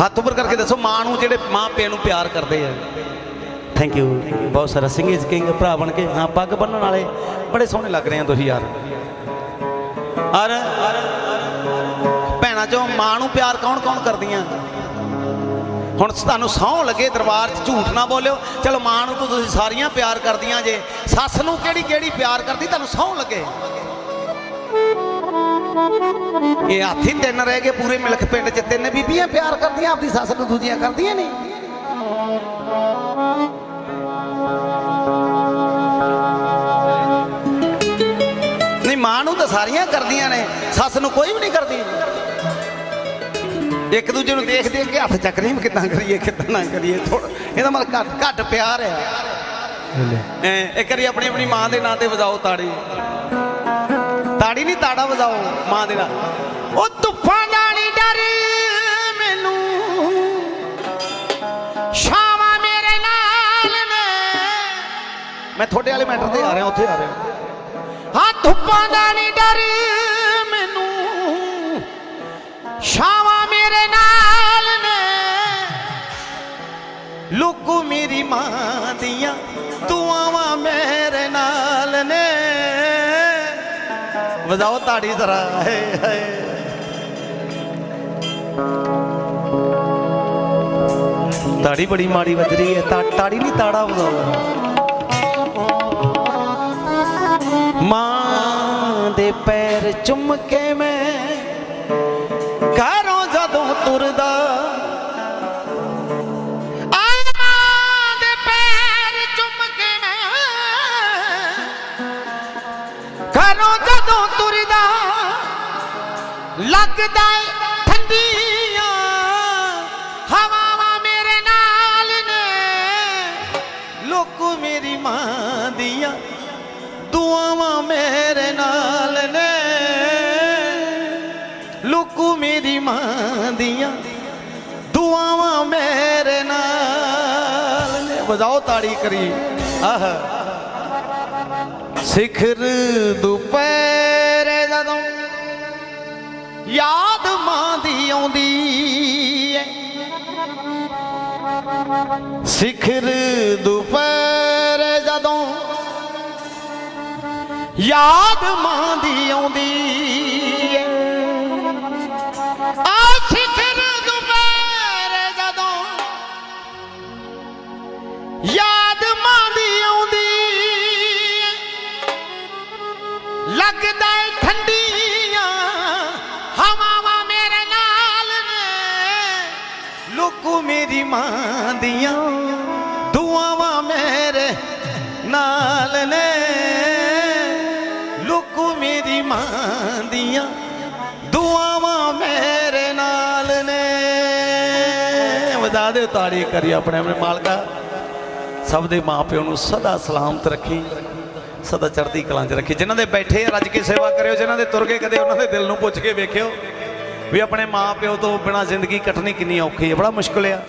ਹੱਥ ਉੱਪਰ ਕਰਕੇ ਦੱਸੋ ਮਾਂ ਨੂੰ ਜਿਹੜੇ ਮਾਂ ਪਿਓ ਨੂੰ ਪਿਆਰ ਕਰਦੇ ਆ। ਥੈਂਕ ਯੂ ਬਹੁਤ ਸਾਰਾ ਸਿੰਘ ਇਸ ਕਿੰਗ ਭਰਾ ਬਣ ਕੇ ਹਾਂ ਪੱਗ ਬੰਨਣ ਵਾਲੇ। ਬੜੇ ਸੋਹਣੇ ਲੱਗ ਰਹੇ ਆ ਤੁਸੀਂ ਯਾਰ। ਔਰ ਭੈਣਾਂ ਚੋਂ ਮਾਂ ਨੂੰ ਪਿਆਰ ਕੌਣ ਕੌਣ ਕਰਦੀਆਂ? ਹੁਣ ਤੁਹਾਨੂੰ ਸਹੁੰ ਲੱਗੇ ਦਰਬਾਰ 'ਚ ਝੂਠ ਨਾ ਬੋਲਿਓ। ਚਲੋ ਮਾਂ ਨੂੰ ਤਾਂ ਤੁਸੀਂ ਸਾਰੀਆਂ ਪਿਆਰ ਕਰਦੀਆਂ ਜੇ। ਸੱਸ ਨੂੰ ਕਿਹੜੀ ਕਿਹੜੀ ਪਿਆਰ ਕਰਦੀ? ਤੁਹਾਨੂੰ ਸਹੁੰ ਲੱਗੇ। ਇਹ ਹਾਥੀ ਤਿੰਨ ਰਹਿ ਗਏ ਪੂਰੇ ਮਿਲਕ ਪਿੰਡ 'ਚ। ਤਿੰਨ ਬੀਬੀਆਂ ਪਿਆਰ ਕਰਦੀਆਂ ਆਪਦੀ ਸੱਸ ਨੂੰ ਦੂਜੀਆਂ ਕਰਦੀਆਂ ਨਹੀਂ। ਨਹੀਂ ਮਾਂ ਨੂੰ ਤਾਂ ਸਾਰੀਆਂ ਕਰਦੀਆਂ ਨੇ ਸੱਸ ਨੂੰ ਕੋਈ ਵੀ ਨਹੀਂ ਕਰਦੀ। ਇੱਕ ਦੂਜੇ ਨੂੰ ਦੇਖ ਦੇਖ ਕੇ ਹੱਥ ਚੱਕਰੀ ਵੀ ਕਿੱਦਾਂ ਕਰੀਏ ਕਿੱਦਾਂ ਨਾ ਕਰੀਏ। ਥੋੜਾ ਇਹਦਾ ਮਤਲਬ ਘੱਟ ਘੱਟ ਪਿਆਰ ਐ ਇੱਕ ਵਾਰੀ ਆਪਣੀ ਆਪਣੀ ਮਾਂ ਦੇ ਨਾਂ ਤੇ ਵਜਾਓ ਤਾੜੀ। ਤਾੜੀ ਨਹੀਂ ਤਾੜਾ ਵਜਾਓ ਮਾਂ ਦੇ ਨਾਲ। ਉਹ ਧੁੱਪਾਂ ਦਾ ਨਹੀਂ ਡਰ ਮੈਨੂੰ। ਸ਼ਾਮਾਂ ਮੇਰੇ ਨਾਲ ਨੇ। ਮੈਂ ਤੁਹਾਡੇ ਵਾਲੇ ਮੈਟਰ ਤੇ ਆ ਰਿਹਾ, ਉੱਥੇ ਆ ਰਿਹਾ। ਹਾਂ ਧੁੱਪਾਂ ਦਾ ਨਹੀਂ ਡਰ ਮੈਨੂੰ। ਸ਼ਾਮਾਂ ਮੇਰੇ ਨਾਲ ਨੇ। ਲੁਕੂ ਮੇਰੀ ਮਾਂ ਦੀਆਂ ਦੁਆਵਾਂ ਮੇਰੇ ਨਾਲ ਨੇ। ਵਜਾਓ ਤਾੜੀ ਜ਼ਰਾ ਹਾਏ ਹਾਏ ਤਾੜੀ ਬੜੀ ਮਾੜੀ ਵੱਜ ਰਹੀ ਹੈ ਤਾ ਤਾੜੀ ਨਹੀਂ ਤਾੜਾ ਵਜਾਓ ਮਾਂ ਦੇ ਪੈਰ ਚੁੰਮ ਕੇ ਮੈਂ ਘਰੋਂ ਜਦੋਂ ਤੁਰਦਾ, ਲੱਗਦਾ ਠੰਡੀਆਂ ਹਵਾਵਾਂ ਮੇਰੇ ਨਾਲ ਨੇ। ਲੋਕ ਮੇਰੀ ਮਾਂ ਦੀਆਂ ਦੁਆਵਾਂ ਮੇਰੇ ਨਾਲ ਨੇ। ਲੋਕੂ ਮੇਰੀ ਮਾਂ ਦੀਆਂ ਦੁਆਵਾਂ ਮੇਰੇ ਨਾਲ ਨੇ। ਵਜਾਓ ਤਾੜੀ ਕਰੀ। ਆਹ। ਸਿਖਰ ਦੁਪਹਿਰੇ ਜਦੋਂ ਯਾਦ ਮਾਂ ਦੀ ਆਉਂਦੀ ਏ ਸਿਖਰ ਦੁਪਹਿਰੇ ਜਦੋਂ ਯਾਦ ਮਾਂ ਦੀ ਆਉਂਦੀ ਏ ਲੱਗਦਾ ਏ ਠੰਡੀਆਂ, ਹਵਾਵਾਂ ਮੇਰੇ ਨਾਲ ਨੇ। ਲੋਕੂ ਮੇਰੀ ਮਾਂ ਦੀਆਂ ਦੁਆਵਾਂ ਮੇਰੇ ਨਾਲ ਨੇ। ਲੋਕੂ ਮੇਰੀ ਮਾਂ ਦੀਆਂ ਦੁਆਵਾਂ ਮੇਰੇ ਨਾਲ ਨੇ। ਵਧਾ ਦੇ ਤਾੜੀ ਕਰੀ ਆਪਣੇ ਆਪਣੇ ਮਾਲਕਾ। ਸਭ ਦੇ ਮਾਪਿਓ ਨੂੰ ਸਦਾ ਸਲਾਮਤ ਰੱਖੀ। ਸਦਾ ਚੜ੍ਹਦੀ ਕਲਾਂ 'ਚ ਰੱਖੀ। ਜਿਨ੍ਹਾਂ ਦੇ ਬੈਠੇ ਰੱਜ ਕੇ ਸੇਵਾ ਕਰਿਓ, ਜਿਨ੍ਹਾਂ ਦੇ ਤੁਰ ਕੇ ਕਦੇ ਉਹਨਾਂ ਦੇ ਦਿਲ ਨੂੰ ਪੁੱਛ ਕੇ ਵੇਖਿਓ। ਵੀ ਆਪਣੇ ਮਾਪਿਓ ਤੋਂ ਬਿਨਾ ਜ਼ਿੰਦਗੀ ਕੱਟਣੀ ਕਿੰਨੀ ਔਖੀ ਹੈ, ਬੜਾ ਮੁਸ਼ਕਲ ਆ।